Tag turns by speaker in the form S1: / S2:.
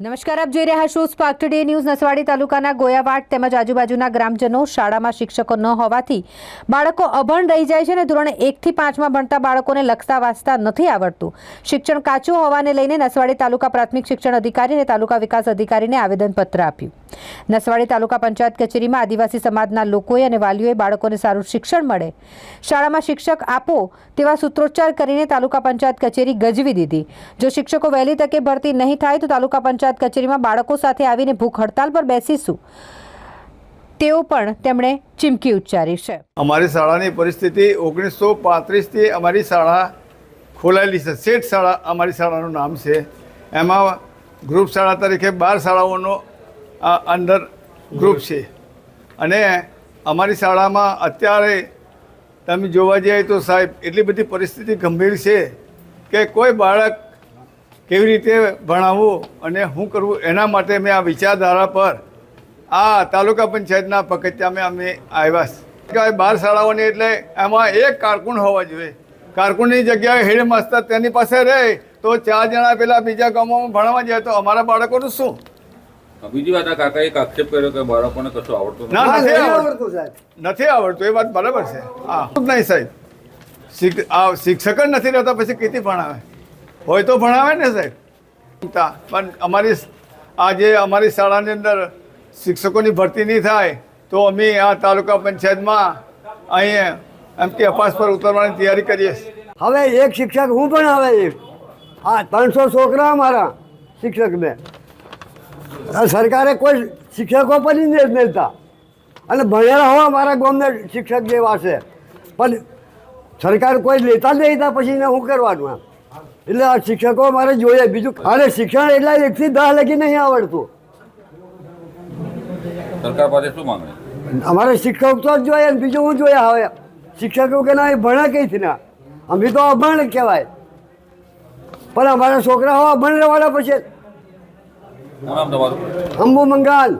S1: નમસ્કાર, આપ જોઈ રહ્યા છો સ્પાર્ક ટુડે ન્યૂઝ નસવાડી તાલુકાના ગોયાવાડ તેમજ આજુબાજુના ગ્રામજનો શાળામાં શિક્ષકો ન હોવાથી બાળકો અભણ રહી જાય છે અને ધોરણ એકથી પાંચમાં ભણતા બાળકોને લખતા વાંચતા નથી આવડતું. શિક્ષણ કાચું હોવાને લઈને નસવાડી તાલુકા પ્રાથમિક શિક્ષણ અધિકારી અને તાલુકા વિકાસ અધિકારીને આવેદનપત્ર આપ્યું. નસવાડી તાલુકા પંચાયત કચેરીમાં આદિવાસી સમાજના લોકોએ અને વાલીઓએ બાળકોને સારું શિક્ષણ મળે. શાળામાં શિક્ષક આપો તેવા સૂત્રોચ્ચાર કરીને તાલુકા પંચાયત કચેરી ગજવી દીધી. જો શિક્ષકો વહેલી તકે ભરતી નહીં થાય તો તાલુકા પંચાયત કચેરીમાં બાળકો સાથે આવીને ભૂખ હડતાલ પર બેસીશું. તેઓ પણ તેમણે ચીમકી ઉચ્ચારી છે.
S2: અમારી શાળાની પરિસ્થિતિ ઓગણીસો પાંત્રીસથી અમારી શાળા ખોલાયેલી છે. શેઠ શાળા અમારી શાળાનું નામ છે. એમાં ગ્રુપ શાળા તરીકે બાર શાળાઓનો અંદર ગ્રુપ છે. અને અમારી શાળામાં અત્યારે તમે જોવા જઈએ તો સાહેબ, એટલી બધી પરિસ્થિતિ ગંભીર છે કે કોઈ બાળક કેવી રીતે ભણાવવું અને શું કરવું એના માટે મેં આ વિચારધારા પર આ તાલુકા પંચાયતના પગથિયામાં અમે આવ્યા બાર શાળાઓની એટલે એમાં એક કારકુન હોવા જોઈએ. કારકુનની જગ્યાએ હેડ માસ્તર તેની પાસે રહે તો ચાર જણા પેલા બીજા ગામોમાં ભણવા જાય તો અમારા બાળકોનું શું?
S3: બીજી વાત આ કાકાએ એક આક્ષેપ કર્યો કે બાળકોને કશું આવડતું
S2: ના
S3: નથી.
S2: નથી આવડતું. નથી આવડતું એ વાત બરાબર છે. હા. નહીં સાહેબ. શિક્ષક જ નથી રહેતા પછી કેટલી ભણાવે? હોય તો ભણાવે ને સાહેબ. પણ અમારી આજે અમારી શાળાની અંદર શિક્ષકોની ભરતી નહીં થાય, તો અમે આ તાલુકા પંચાયતમાં અહીં એમ કે અપાસ પર ઉતરવાની તૈયારી કરીએ
S4: હવે એક શિક્ષક, હું પણ આવે હા ત્રણસો છોકરા અમારા શિક્ષકને. મેં સરકારે કોઈ શિક્ષકો પણ નથી મળતા. અને ભણેલા હોવા મારા ગામને શિક્ષક જેવા છે. પણ સરકાર કોઈ લેતા જ નહીં પછી શું કરવાનું એમ? એટલે આ શિક્ષકો મારે જોઈએ. બીજું અને શિક્ષણ એટલા એકથી દસ લગી નહીં આવડતું.
S3: સરકાર પાસે શું માંગે?
S4: અમારે શિક્ષક તો જ જોઈએ બીજું હું જોયા હવે? શિક્ષકો કે ના એ ભણે કઈથી ના? અમે તો અભણ કહેવાય. પણ અમારા છોકરા હો અભણ રહેવાના પછી. અંબુ મંગાલ.